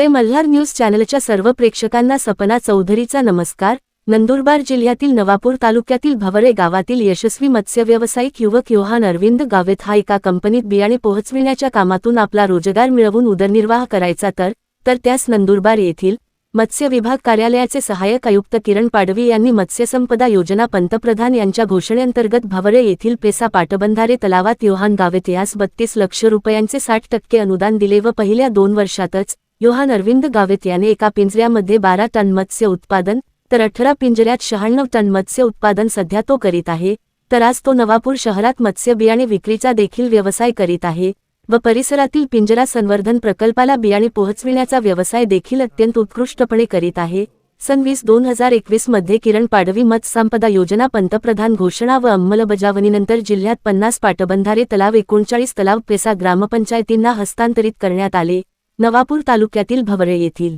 जय Malhar news चॅनलच्या सर्व प्रेक्षकांना सपना चौधरीचा नमस्कार. नंदुरबार जिल्ह्यातील नवापूर तालुक्यातील भवरे गावातील यशस्वी मत्स्य व्यावसायिक युवक योहान अरविंद गावेत हा एका कंपनीत बियाणे पोहोचविण्याच्या कामातून आपला रोजगार मिळवून उदरनिर्वाह करायचा तर तर त्यास नंदुरबार येथील मत्स्य विभाग कार्यालयाचे सहाय्यक आयुक्त किरण पाडवी यांनी मत्स्यसंपदा योजना पंतप्रधान यांच्या घोषणेअंतर्गत भवरे येथील पेसा पाटबंधारे तलावात योहान गावेत यास बत्तीस लक्ष रुपयांचे साठ टक्के अनुदान दिले व पहिल्या दोन वर्षातच योहान अरविंद गावित याने एका पिंजऱ्यामध्ये बारा टन मत्स्य उत्पादन तर अठरा पिंजऱ्यात शहाण्णव टन मत्स्य उत्पादन सध्या तो करीत आहे तर आज तो नवापूर शहरात मत्स्य बियाणे विक्रीचा देखील व्यवसाय करीत आहे व परिसरातील पिंजरा संवर्धन प्रकल्पाला बियाणे पोहोचविण्याचा व्यवसाय देखील अत्यंत उत्कृष्टपणे करीत आहे. सन वीस दोन हजार एकवीसमध्ये किरण पाडवी मत्स्यसंपदा योजना पंतप्रधान घोषणा व अंमलबजावणीनंतर जिल्ह्यात पन्नास पाटबंधारे तलाव एकोणचाळीस तलाव पेसा ग्रामपंचायतींना हस्तांतरित करण्यात आले. नवापूर तालुक्यातील भवरे येथील.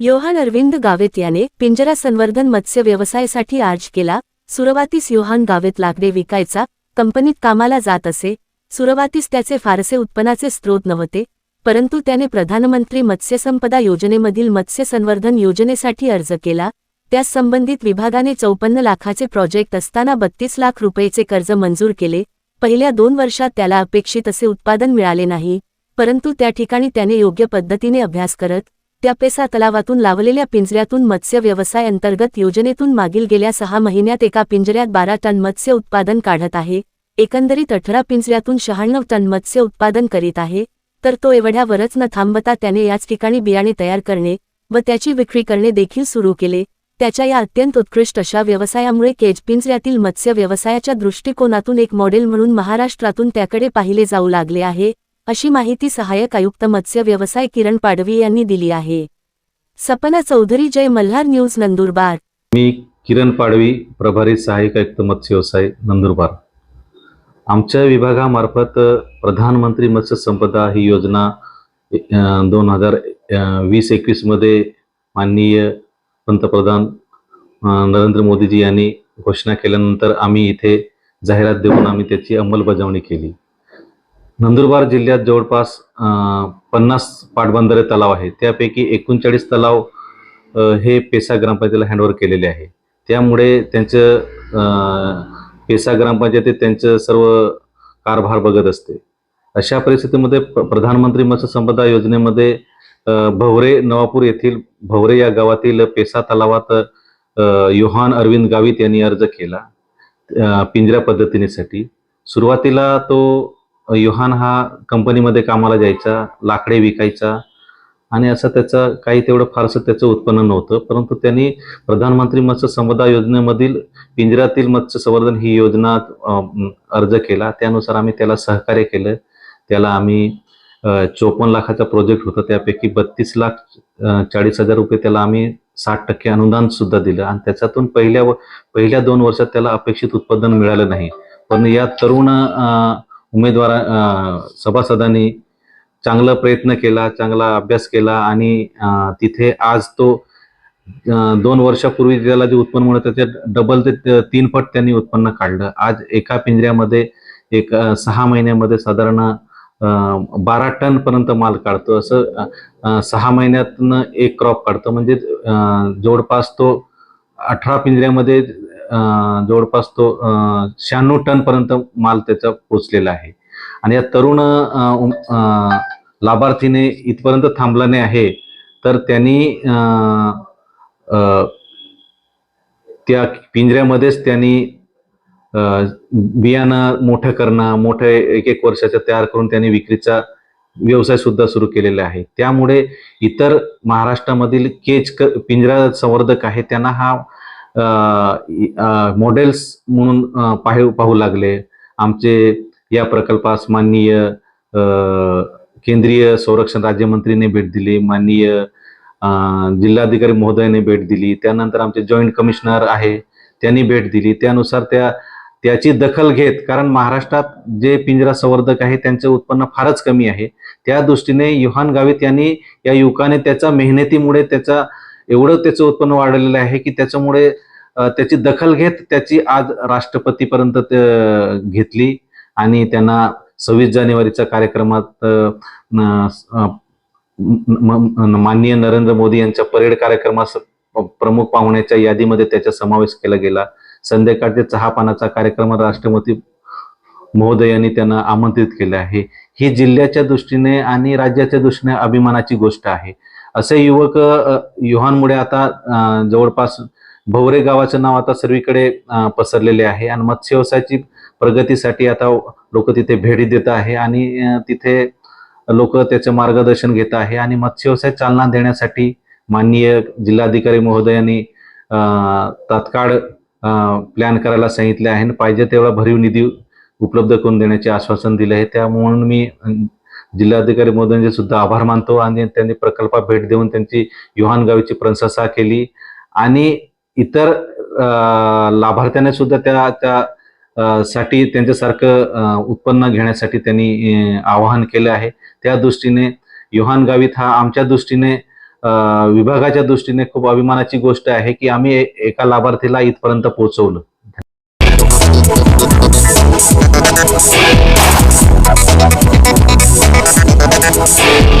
योहान अरविंद गावेत याने पिंजरा संवर्धन मत्स्य व्यवसायासाठी अर्ज केला सुरुवातीस योहान गावेत लाकडे विकायचा कंपनीत कामाला जात असे सुरुवातीस त्याचे फारसे उत्पन्नाचे स्रोत नव्हते परंतु त्याने प्रधानमंत्री मत्स्यसंपदा योजनेमधील मत्स्य संवर्धन योजनेसाठी अर्ज केला त्यास संबंधित विभागाने चौपन्न लाखाचे प्रोजेक्ट असताना बत्तीस लाख रुपयेचे कर्ज मंजूर केले पहिल्या दोन वर्षात त्याला अपेक्षित असे उत्पादन मिळाले नाही. परंतु त्या ठिकाणी त्याने योग्य पद्धतीने अभ्यास करत त्या पेसा तलावातून लावलेल्या पिंजऱ्यातून मत्स्य व्यवसाय अंतर्गत योजनेतून मागील गेल्या सहा महिन्यात एका पिंजऱ्यात बारा टन मत्स्य उत्पादन काढत आहे एकंदरीत अठरा पिंजऱ्यातून शहाण्णव टन मत्स्य उत्पादन करीत आहे तर तो एवढ्यावरच न थांबता त्याने याच ठिकाणी बियाणे तयार करणे व त्याची विक्री करणे देखील सुरू केले. त्याच्या या अत्यंत उत्कृष्ट अशा व्यवसायामुळे केज पिंजऱ्यातील मत्स्य व्यवसायाच्या दृष्टिकोनातून एक मॉडेल म्हणून महाराष्ट्रातून त्याकडे पाहिले जाऊ लागले आहे अशी माहिती सहाय्यक आयुक्त मत्स्य व्यवसाय किरण पाडवी यांनी दिली आहे. सपना चौधरी जय मल्हार न्यूज नंदुरबार. मी किरण पाडवी प्रभारी सहाय्यक आयुक्त मत्स्य व्यवसाय नंदुरबार. आमच्या विभागामार्फत प्रधानमंत्री मत्स्य संपदा ही योजना दोन हजार वीस एकवीसमध्ये माननीय पंतप्रधान नरेंद्र मोदीजी यांनी घोषणा केल्यानंतर आम्ही इथे जाहिरात देऊन आम्ही त्याची अंमलबजावणी केली. नंदुरबार जिल्ह्यात जवळपास पन्नास पाटबंधारे तलाव आहे त्यापैकी एकोणचाळीस तलाव हे पेसा ग्रामपंचायतीला हँडओव्हर केलेले आहे. त्यामुळे त्यांचं पेसा ग्रामपंचायतीत त्यांचं सर्व कारभार बघत असते. अशा परिस्थितीमध्ये प्रधानमंत्री मत्स्य संपदा योजनेमध्ये भवरे नवापूर येथील भवरे या गावातील पेसा तलावात युहान योहान अरविंद गावित यांनी अर्ज केला पिंजऱ्या पद्धतीनेसाठी. सुरुवातीला तो युहान हा कंपनीमध्ये कामाला जायचा लाकडे विकायचा आणि असं त्याचं काही तेवढं फारसं त्याचं उत्पन्न नव्हतं. परंतु त्यांनी प्रधानमंत्री मत्स्य संपदा योजनेमधील पिंजऱ्यातील मत्स्य संवर्धन ही योजना अर्ज केला. त्यानुसार आम्ही त्याला सहकार्य केलं. त्याला आम्ही चोपन्न लाखाचा प्रोजेक्ट होता. त्यापैकी बत्तीस लाख चाळीस हजार रुपये त्याला आम्ही साठ टक्के अनुदान सुद्धा दिलं. आणि त्याच्यातून पहिल्या पहिल्या दोन वर्षात त्याला अपेक्षित उत्पादन मिळालं नाही. पण या तरुण उमेदवार सभासदांनी चांगला प्रयत्न केला चांगला अभ्यास केला आणि तिथे आज तो दोन वर्षापूर्वी त्याला जे उत्पन्न मिळत त्याच्या डबल ते तीन पट त्यांनी उत्पन्न काढलं. आज एका पिंजऱ्यामध्ये एक सहा महिन्यामध्ये साधारण बारा टन पर्यंत माल काढतो. असं सहा महिन्यातनं एक क्रॉप काढतो. म्हणजे जवळपास तो अठरा पिंजऱ्यामध्ये जवळपास तो शहाण्णव टन पर्यंत माल त्याचा पोचलेला आहे. आणि या तरुण लाभार्थीने इथपर्यंत थांबला नाही आहे तर त्यांनी त्या पिंजऱ्यामध्येच त्यांनी बियाणं मोठं करणं मोठं एक एक वर्षाचं तयार करून त्यांनी विक्रीचा व्यवसाय सुद्धा सुरू केलेला आहे. त्यामुळे इतर महाराष्ट्रामधील केच क- पिंजरा संवर्धक आहे त्यांना हा मॉडेल्स म्हणून पाहू पाहू लागले. आमचे या प्रकल्पास माननीय केंद्रीय संरक्षण राज्यमंत्रीने भेट दिली माननीय जिल्हाधिकारी महोदयाने भेट दिली त्यानंतर आमचे जॉईंट कमिशनर आहे त्यांनी भेट दिली. त्यानुसार त्या त्याची दखल घेत कारण महाराष्ट्रात जे पिंजरा संवर्धक आहे त्यांचे उत्पन्न फारच कमी आहे. त्या दृष्टीने युहान गावित यांनी या युवकाने त्याच्या मेहनतीमुळे त्याचा एवढं त्याचं उत्पन्न वाढलेलं आहे की त्याच्यामुळे त्याची दखल घेत त्याची आज राष्ट्रपतीपर्यंत घेतली आणि त्यांना सव्वीस जानेवारीच्या कार्यक्रमात माननीय नरेंद्र मोदी यांच्या परेड कार्यक्रमास प्रमुख पाहुण्याच्या यादीमध्ये त्याचा समावेश केला गेला. संध्याकाळच्या चहापानाचा कार्यक्रम राष्ट्रपती महोदयांनी त्यांना आमंत्रित केले आहे. ही जिल्ह्याच्या दृष्टीने आणि राज्याच्या दृष्टीने अभिमानाची गोष्ट आहे. असे युवक युहानमुळे युवांमुळे आता जवळपास भवरे गावाचं नाव आता सर्वीकडे पसरलेले आहे. आणि मत्स्य व्यवसायाची प्रगतीसाठी आता लोक तिथे भेटी देत आहे आणि तिथे लोक त्याचं मार्गदर्शन घेत आहे. आणि मत्स्य व्यवसाय चालना देण्यासाठी माननीय जिल्हाधिकारी महोदयांनी तात्काळ प्लॅन करायला सांगितले आहे. आणि पाहिजे तेवढा भरीव निधी उपलब्ध करून देण्याचे आश्वासन दिले आहे. त्यामुळे मी जिल्हाधिकारी मोदींचे सुद्धा आभार मानतो आणि त्यांनी प्रकल्पात भेट देऊन त्यांची युहान गावीची प्रशंसा केली. आणि इतर लाभार्थ्यांना सुद्धा त्या त्या साठी त्यांच्यासारखं उत्पन्न घेण्यासाठी त्यांनी आवाहन केलं आहे. त्या दृष्टीने युहान गावीत हा आमच्या दृष्टीने विभागाच्या दृष्टीने खूप अभिमानाची गोष्ट आहे की आम्ही एका लाभार्थीला इथपर्यंत पोहोचवलं. Thank